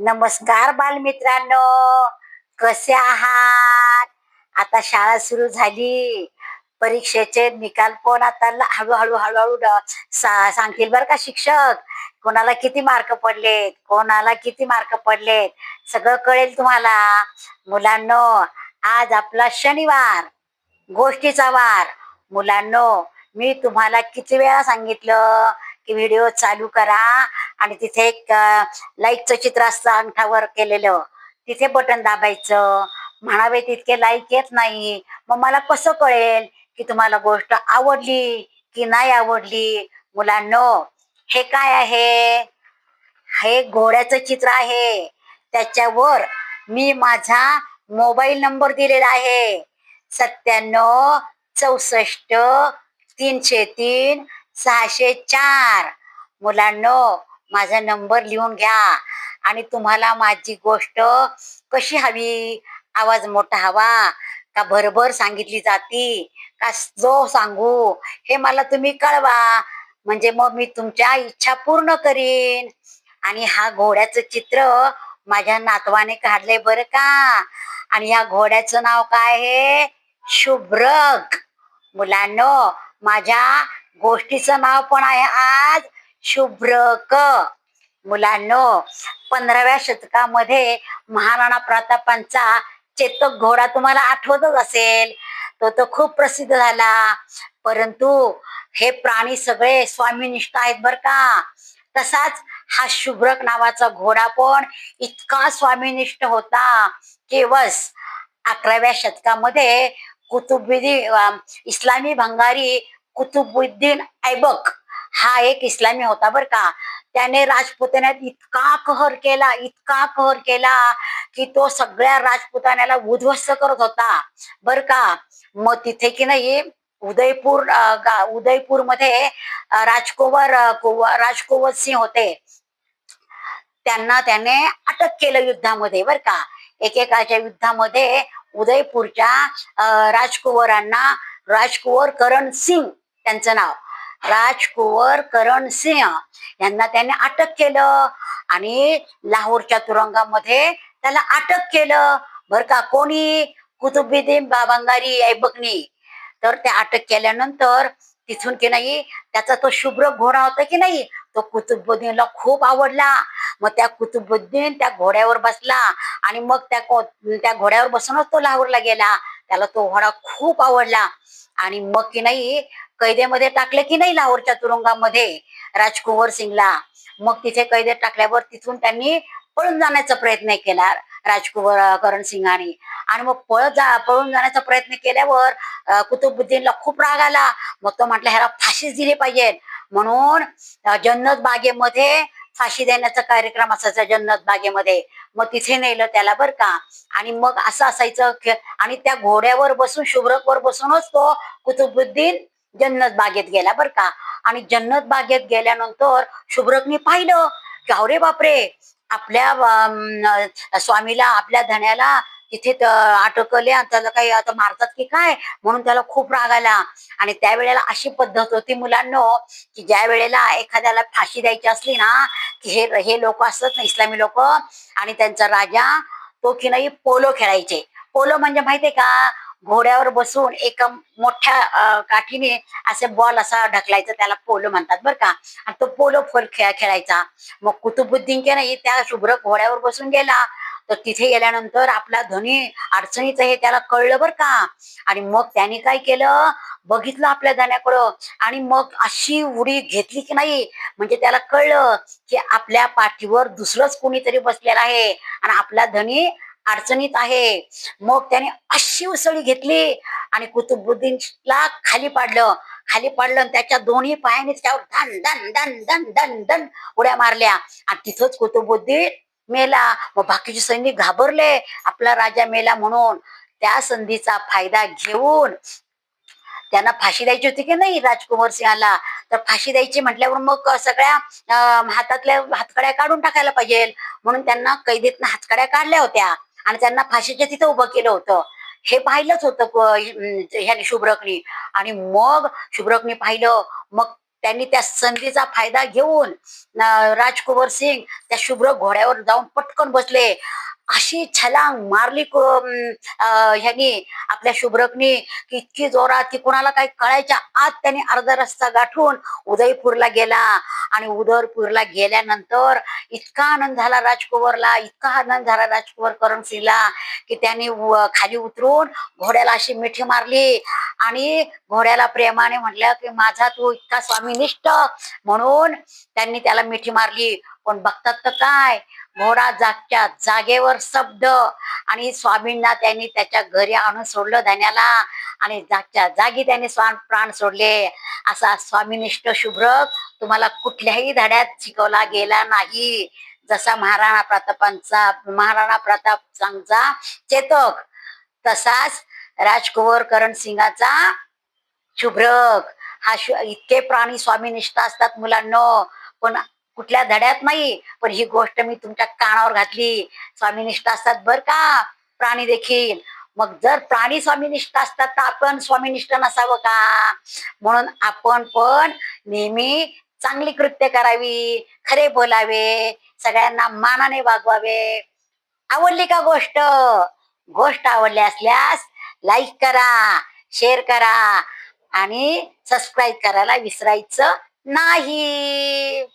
नमस्कार बालमित्रांनो. कसे आहात? आता शाळा सुरू झाली. परीक्षेचे निकाल पण आता हळूहळू हळूहळू सा- सांगतील बरं का शिक्षक? कोणाला किती मार्क पडलेत? कोणाला किती मार्क पडलेत? सगळं कळेल तुम्हाला. मुलांनो आज आपला शनिवार गोष्टीचा वार. मुलांनो मी तुम्हाला किती वेळा सांगितलं की व्हिडिओ चालू करा. आणि तिथे एक लाईकचं चित्र असतं अंगठावर केलेलं. तिथे बटन दाबायचं. म्हणावे तितके लाईक येत नाही. मग मला कसं कळेल की तुम्हाला गोष्ट आवडली की नाही आवडली? मुलांनो हे काय आहे? हे घोड्याचं चित्र आहे. त्याच्यावर मी माझा मोबाईल नंबर दिलेला आहे. सत्त्याण्णव चौसष्ट तीनशे तीन सहाशे चार. मुलांनो माझा नंबर लिहून घ्या. आणि तुम्हाला माझी गोष्ट कशी हवी? आवाज मोठा हवा. का भरभर सांगितली जाती? का जो सांगू? हे मला तुम्ही कळवा. म्हणजे मग मी तुमच्या इच्छा पूर्ण करीन. आणि हा घोड्याचं चित्र माझ्या नातवाने काढलंय बरं का? आणि या घोड्याचं नाव काय आहे? शुभ्रक मुलांनो माझ्या गोष्टीचं नाव पण आहे आज शुभ्रक मुलांनो पंधराव्या शतकामध्ये महाराणा प्रतापांचा चेतक घोडा तुम्हाला आठवतच असेल. तो तो खूप प्रसिद्ध झाला. परंतु हे प्राणी सगळे स्वामीनिष्ठ आहेत बर का. तसाच हा शुभ्रक नावाचा घोडा पण इतका स्वामीनिष्ठ होता. केवस अकराव्या शतकामध्ये कुतुबुद्दीन इस्लामी भंगारी कुतुबुद्दीन ऐबक हा एक इस्लामी होता बर का. त्याने राजपुतान्यात इतका कहर केला इतका कहर केला की तो सगळ्या राजपुतान्याला उद्ध्वस्त करत होता. बर का. मग तिथे की नाही उदयपूर उदयपूरमध्ये उदयपूरमध्ये अं, राजकुवर सिंह होते. त्यांना त्याने अटक केलं युद्धामध्ये बर का. एकेकाच्या युद्धामध्ये उदयपूरच्या राजकुवरांना राजकुवर करण सिंग त्यांचं नाव. राजकुवर करण सिंह यांना त्याने अटक केलं. आणि लाहोरच्या तुरुंगामध्ये त्याला अटक केलं. बर का कोणी? कुतुबुद्दीन बाबांगारी ऐबकनी तर त्या अटक केल्यानंतर तिथून की नाही त्याचा तो शुभ्र घोडा होता की नाही तो कुतुबुद्दीनला खूप आवडला. मग त्या कुतुबुद्दीन त्या घोड्यावर बसला आणि मग त्या त्या घोड्यावर बसूनच तो लाहोरला गेला. त्याला तो घोडा खूप आवडला. आणि मग की नाही कैदेमध्ये टाकले की नाही लाहोरच्या तुरुंगामध्ये? राजकुंवर सिंगला. मग तिथे कैदेत टाकल्यावर तिथून त्यांनी पळून जाण्याचा प्रयत्न केला राजकुंवर करण सिंगाने आणि. मग पळत जा पळून जाण्याचा प्रयत्न केल्यावर कुतुबुद्दीनला खूप राग आला. मग तो म्हटला ह्याला फाशीच दिली पाहिजे. म्हणून जन्नत बागेमध्ये फाशी देण्याचा कार्यक्रम असायचा जन्नत बागेमध्ये. मग तिथे नेलं त्याला बर का. आणि मग असं असायचं आणि त्या घोड्यावर बसून शुभ्रकवर बसूनच तो कुतुबुद्दीन जन्नत बागेत गेला बर का. आणि जन्नत बागेत गेल्यानंतर शुभ्रकनी पाहिलं की अरे बापरे आपल्या स्वामीला आपल्या धण्याला तिथे अटकले आणि त्याला काही आता मारतात की काय? म्हणून त्याला खूप राग आला. आणि त्यावेळेला अशी पद्धत होती मुलांनो की ज्या वेळेला एखाद्याला फाशी द्यायची असली ना की हे हे लोक असतात ना इस्लामी लोक आणि त्यांचा राजा तो की नाही पोलो खेळायचे. पोलो म्हणजे माहितीये का? घोड्यावर बसून एका मोठ्या काठीने असे बॉल असा ढकलायचा त्याला पोलो म्हणतात बरं का. आणि तो पोलो फोल खेळ खेळायचा. मग कुतुबुद्दीन के नाही त्या शुभ्र घोड्यावर बसून गेला. तर तिथे गेल्यानंतर आपला धनी अडचणीचं हे त्याला कळलं बरं का. आणि मग त्याने काय केलं? बघितलं आपल्या धन्याकडं. आणि मग अशी उडी घेतली की नाही? म्हणजे त्याला कळलं की आपल्या पाठीवर दुसरंच कोणीतरी बसलेलं आहे. आणि आपला धनी अडचणीत आहे. मग त्याने अशी उसळी घेतली आणि कुतुबुद्दीनला खाली पाडलं. खाली पडलं आणि त्याच्या दोन्ही पायाने त्यावर धन धन धन धन धन धन उड्या मारल्या. आणि तिथंच कुतुबुद्दीन मेला. मग बाकीचे सैनिक घाबरले. आपला राजा मेला म्हणून. त्या संधीचा फायदा घेऊन त्यांना फाशी द्यायची होती की नाही राजकुमार सिंहाला? तर फाशी द्यायची म्हटल्यावर मग सगळ्या हातातल्या हातकड्या काढून टाकायला पाहिजे. म्हणून त्यांना कैदीतनं हातकड्या काढल्या होत्या. आणि त्यांना फाशीच्या तिथं उभं केलं होतं. हे पाहिलंच होतं ह्याने शुभ्रकनी. आणि मग शुभ्रकनी पाहिलं मग त्यांनी त्या संधीचा फायदा घेऊन राजकुंवर सिंग त्या शुभ्र घोड्यावर जाऊन पटकन बसले. अशी छलांग मारली को- अं, ह्यानी. आपल्या शुभ्रकनी इतकी जोरात की कुणाला काही कळायच्या आत त्यांनी अर्धा रस्ता गाठून उदयपूरला गेला. आणि उदयपूरला गेल्यानंतर इतका आनंद झाला राजकुवरला इतका आनंद झाला राजकुवर करण सिंगला की त्यांनी खाली उतरून घोड्याला अशी मिठी मारली. आणि घोड्याला प्रेमाने म्हटलं की माझा तू इतका स्वामीनिष्ठ म्हणून त्यांनी त्याला मिठी मारली. पण बघतात तर काय? घोडा जागच्या जागेवर शब्द आणि स्वामींना त्यांनी त्याच्या घरी आणून सोडलं धान्याला. आणि जागच्या जागी त्यांनी स्वान प्राण सोडले. असा स्वामीनिष्ठ शुभ्रक तुम्हाला कुठल्याही धड्यात शिकवला गेला नाही. जसा महाराणा प्रतापांचा महाराणा प्रताप सांगचा चेतक तसाच राजकुवर करण सिंगाचा शुभ्रक हा शु- इतके प्राणी स्वामीनिष्ठ असतात मुलांना. पण कुठल्या धड्यात नाही पण ही गोष्ट मी तुमच्या कानावर घातली. स्वामीनिष्ठ असतात बर का? प्राणी देखील. मग जर प्राणी स्वामीनिष्ठ असतात तर आपण स्वामीनिष्ठ नसावं का? म्हणून आपण पण नेहमी चांगली कृत्य करावी खरे बोलावे सगळ्यांना मानाने वागवावे. आवडली का गोष्ट? गोष्ट आवडली असल्यास लाईक करा शेअर करा आणि सबस्क्राईब करायला विसरायचं नाही.